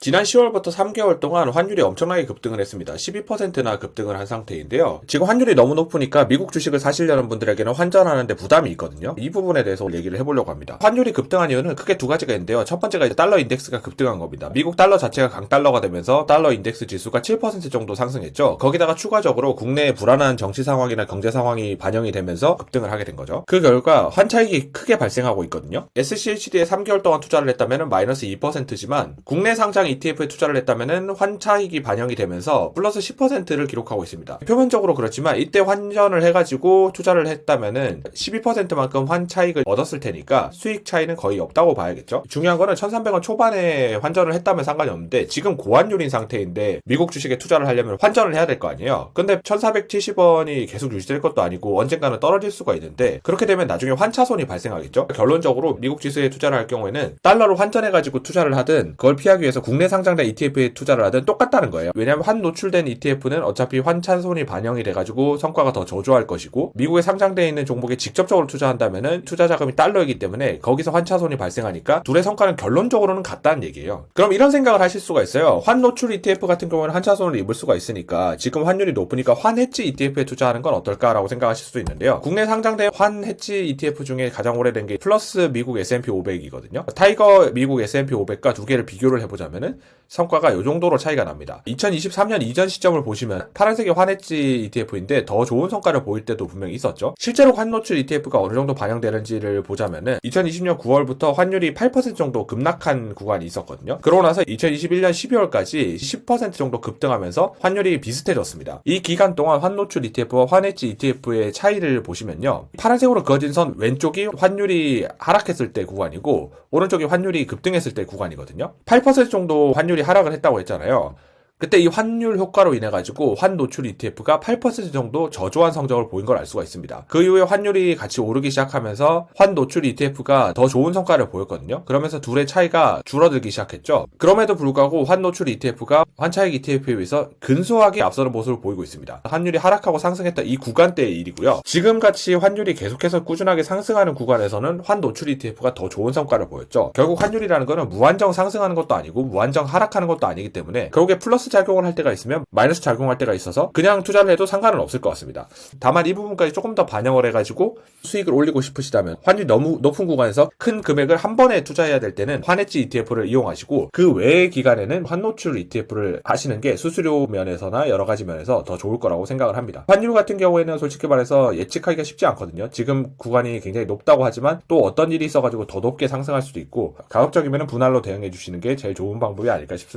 지난 10월부터 3개월 동안 환율이 엄청나게 급등을 했습니다. 12%나 급등을 한 상태인데요. 지금 환율이 너무 높으니까 미국 주식을 사시려는 분들에게는 환전하는데 부담이 있거든요. 이 부분에 대해서 얘기를 해보려고 합니다. 환율이 급등한 이유는 크게 두 가지가 있는데요. 첫 번째가 이제 달러 인덱스가 급등한 겁니다. 미국 달러 자체가 강달러가 되면서 달러 인덱스 지수가 7% 정도 상승했죠. 거기다가 추가적으로 국내의 불안한 정치 상황이나 경제 상황이 반영이 되면서 급등을 하게 된 거죠. 그 결과 환차익이 크게 발생하고 있거든요. SCHD에 3개월 동안 투자를 했다면 마이너스 2%지만 국내 상장 ETF에 투자를 했다면 환차익이 반영이 되면서 플러스 10%를 기록하고 있습니다. 표면적으로 그렇지만 이때 환전을 해가지고 투자를 했다면은 12%만큼 환차익을 얻었을 테니까 수익 차이는 거의 없다고 봐야겠죠. 중요한 거는 1,300원 초반에 환전을 했다면 상관이 없는데 지금 고환율인 상태인데 미국 주식에 투자를 하려면 환전을 해야 될 거 아니에요. 근데 1,470원이 계속 유지될 것도 아니고 언젠가는 떨어질 수가 있는데 그렇게 되면 나중에 환차손이 발생하겠죠. 결론적으로 미국 지수에 투자를 할 경우에는 달러로 환전해가지고 투자를 하든 그걸 피하기 위해서 국내 상장된 ETF에 투자를 하든 똑같다는 거예요. 왜냐하면 환 노출된 ETF는 어차피 환차손이 반영이 돼가지고 성과가 더 저조할 것이고 미국에 상장되어 있는 종목에 직접적으로 투자한다면은 투자 자금이 달러이기 때문에 거기서 환차 손이 발생하니까 둘의 성과는 결론적으로는 같다는 얘기예요. 그럼 이런 생각을 하실 수가 있어요. 환 노출 ETF 같은 경우는 환차 손을 입을 수가 있으니까 지금 환율이 높으니까 환 해지 ETF에 투자하는 건 어떨까라고 생각하실 수 있는데요. 국내 상장된 환 해지 ETF 중에 가장 오래된 게 플러스 미국 S&P 500이거든요. 타이거 미국 S&P 500과 두 개를 비교를 해보자면은 it. 성과가 이 정도로 차이가 납니다. 2023년 이전 시점을 보시면 파란색이 환해지 ETF인데 더 좋은 성과를 보일 때도 분명히 있었죠. 실제로 환노출 ETF가 어느 정도 반영되는지를 보자면은 2020년 9월부터 환율이 8% 정도 급락한 구간이 있었거든요. 그러고 나서 2021년 12월까지 10% 정도 급등하면서 환율이 비슷해졌습니다. 이 기간 동안 환노출 ETF와 환해지 ETF의 차이를 보시면요. 파란색으로 그어진 선 왼쪽이 환율이 하락했을 때 구간이고 오른쪽이 환율이 급등했을 때 구간이거든요. 8% 정도 환율 이 하락을 했다고 했잖아요. 그때 이 환율 효과로 인해 가지고 환 노출 ETF가 8% 정도 저조한 성적을 보인 걸 알 수가 있습니다. 그 이후에 환율이 같이 오르기 시작하면서 환 노출 ETF가 더 좋은 성과를 보였거든요. 그러면서 둘의 차이가 줄어들기 시작했죠. 그럼에도 불구하고 환 노출 ETF가 환차익 ETF에 비해서 근소하게 앞서는 모습을 보이고 있습니다. 환율이 하락하고 상승했던 이 구간대의 일이고요. 지금 같이 환율이 계속해서 꾸준하게 상승하는 구간에서는 환 노출 ETF가 더 좋은 성과를 보였죠. 결국 환율이라는 거는 무한정 상승하는 것도 아니고 무한정 하락하는 것도 아니기 때문에 결국에 플러스 작용을 할 때가 있으면 마이너스 작용할 때가 있어서 그냥 투자를 해도 상관은 없을 것 같습니다. 다만 이 부분까지 조금 더 반영을 해가지고 수익을 올리고 싶으시다면 환율이 너무 높은 구간에서 큰 금액을 한 번에 투자해야 될 때는 환해지 ETF를 이용하시고 그 외의 기간에는 환노출 ETF를 하시는 게 수수료 면에서나 여러 가지 면에서 더 좋을 거라고 생각을 합니다. 환율 같은 경우에는 솔직히 말해서 예측하기가 쉽지 않거든요. 지금 구간이 굉장히 높다고 하지만 또 어떤 일이 있어가지고 더 높게 상승할 수도 있고 가급적이면 분할로 대응해 주시는 게 제일 좋은 방법이 아닐까 싶습니다.